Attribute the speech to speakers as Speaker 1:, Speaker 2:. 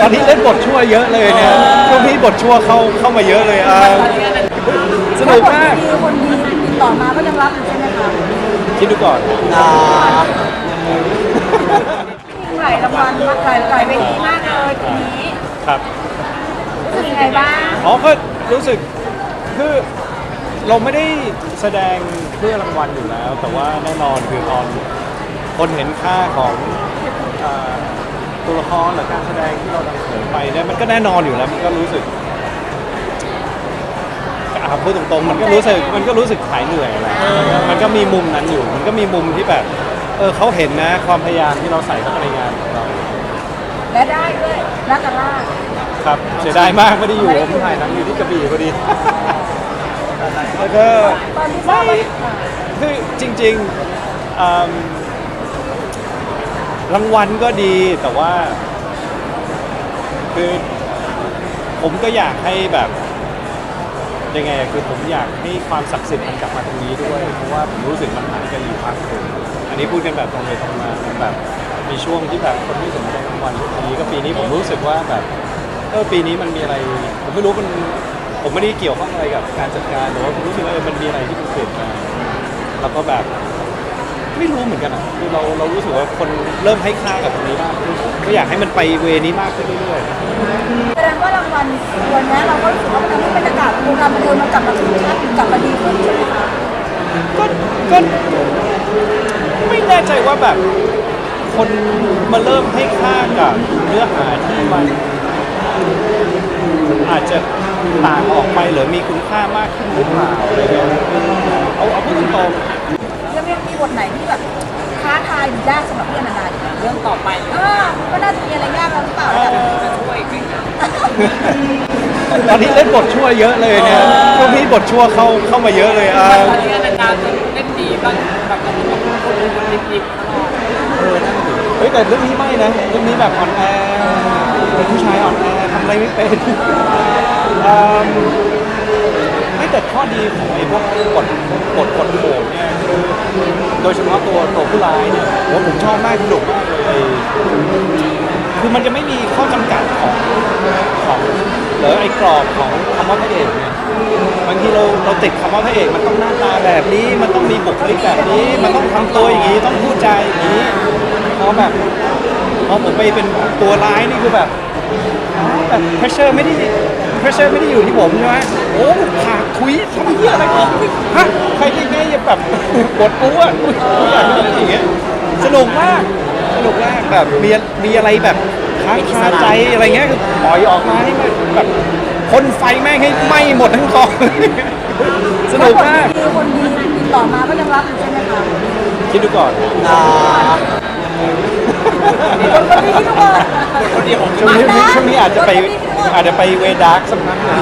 Speaker 1: ตอนนี้เล่นบทชั่วเยอะเลยเนี่ยช่วงนี้บทชั่วเข้าเข้ามาเยอะเลยอ่าสนุกมาก
Speaker 2: ถ้คนดีคนดีติดต่อมาก็ยังรับอยู่ใช่ไหมคะ
Speaker 1: คิดดูก่อน
Speaker 3: อ่า
Speaker 2: หลายรางวัลมากหลายหลายเวทีมากเลยทีนี้
Speaker 1: ครับ
Speaker 2: รู้สึกยังไงบ้าง
Speaker 1: อ๋อก็รู้สึกคือเราไม่ได้แสดงเพื่อรางวัลอยู่แล้ว แต่ว่าแน่นอนคือตอนคนเห็นค่าของอ่า ตัวละครหรือการแสดงที่เรานำเสนอไปเนี่ยมันก็แน่นอนอยู่แล้วมันก็รู้สึกอ่าพูดตรงๆมันก็รู้สึกมันก็รู้สึกหายเหนื่อยแหละมันก็มีมุมนั้นอยู่ มันก็มีมุมที่แบบเออเขาเห็นนะความพยายามที่เราใส่เข้าไปในงานของเรา
Speaker 2: และได้ด้วยรักกันล่า
Speaker 1: ครับเสียดายมากไม่ได้อยู่ผมถ่ายหนังอยู่ที่กระบี่พอดีแล้วก็
Speaker 2: ตอนที่ทราบว่า
Speaker 1: คือจริงๆอืม รางวัลก็ดีแต่ว่า คือผมก็อยากให้แบบยังไงอะคือผมอยากให้ความศักดิ์สิทธิ์มันกลับมาตรงนี้ด้วย เพราะว่าผมรู้สึกมันหายกันอยู่พักหนึ่งอันนี้พูดกันแบบตรงไปตรงมาแบบมีช่วงที่แบบคนที่สนใจรางวัลทุกปีก็ปีนี้ผมรู้สึกว่าแบบเออปีนี้มันมีอะไร ผมไม่รู้มันผมไม่ได้เกี่ยวข้องอะไรกับการจัดการแต่ว่าผมรู้สึกว่าเออมันมีอะไรที่มันเปลี่ยนแปลงแล้วก็แบบ ไม่รู้เหมือนกันอะคือเราเรารู้สึกว่าคนเริ่มให้ค่ากับตรงนี้มากขึ้นก็อยากให้มันไปเวนี้มากขึ้นเรื่อยๆ
Speaker 2: แสดงว่ารางวัลวันนี้เราก็รู้สึกว่ามันทำให้บรรยากาศวงการบันเทิงมันกลับมาคึกคักกลับมาดีขึ้นใช่ไหมคะ
Speaker 1: ก็ก็ไม่แน่ใจว่าแบบ คนมาเริ่มให้ค่ากับเนื้อหาที่มันอาจจะต่างออกไปหรือมีคุณค่ามากขึ้นหรือเปล่าอะไรเงี้ยเอาเอาพูดตรง
Speaker 2: ยังยังมีบ ทไหนที่แบบท้าทายหรือยากสำหรับพี่อนันดาอยู่เรื่องต่อไปเออก็น่าจะมีอะไรยากแล้วหรือเปล่าอยากจะช่วยอีกไหม
Speaker 1: ๆตอนนี้เล่นบทชั่วเยอะเลยเนี่ยช่วงนี้บทชั่วเข้าเข้ามาเยอะเลยอ่า
Speaker 4: ตอนนี้นานๆจะเล่นดีบ้างแบบเราต้องคนคนดิบๆตลอด
Speaker 1: เออนั่นสิเฮ้ยแต่เรื่องนี้ไม่นะเรื่องนี้แบบอ่อนแอเป็นผู้ชายอ่อนแอทำอะไรไม่เป็นอืมไม่แต่ข้อดีของไอ้พวกกดกดกดโหมเนี่ยคือ โดยเฉพาะตัวตัวผู้ร้ายเนี่ยผมผมชอบมากสนุกมากเลยคือมันจะไม่มีข้อจำกัดของของหรือไอ้กรอบของคำว่าพระเอกเนี่ยบางทีเราเราติดคำว่าพระเอกมันต้องหน้าตาแบบนี้ มันต้องมีบุคลิกแบบนี้ มันต้องทำตัวอย่างนี้ต้องพูดใจอย่างนี้พอแบบพอผมไปเป็นตัวร้ายนี่คือแบบแบบ pressure ไม่ได้ pressure ไม่ได้อยู่ที่ผมใช่ไหมโอ้ขาคุยทำเหี้ยอะไรกันฮะใครยังไงอย่า แบบปวดกูอะกูอยากเป็นอย่างเงี้ยสนุกมากสนุกมากแบบมีมีอะไรแบบค้างคาใจอะไรเงี้ยคือปล่อยออกมาให้มันแบบพ่นไฟแม่งให้ไหม้หมดทั้งกองสนุกมาก
Speaker 2: ถ้คนดีคนดีติดต่อมาก็ยังรับอยู่ใช่ไหมคะ
Speaker 1: คิดดูก่อน
Speaker 3: อ่า
Speaker 2: คนคนดีที่ทุกคน
Speaker 4: คนเดียวผม
Speaker 1: ช่วงนี้ช่วงนี้อาจจะไปอาจจะไปเวดาร์กสักพักหนึง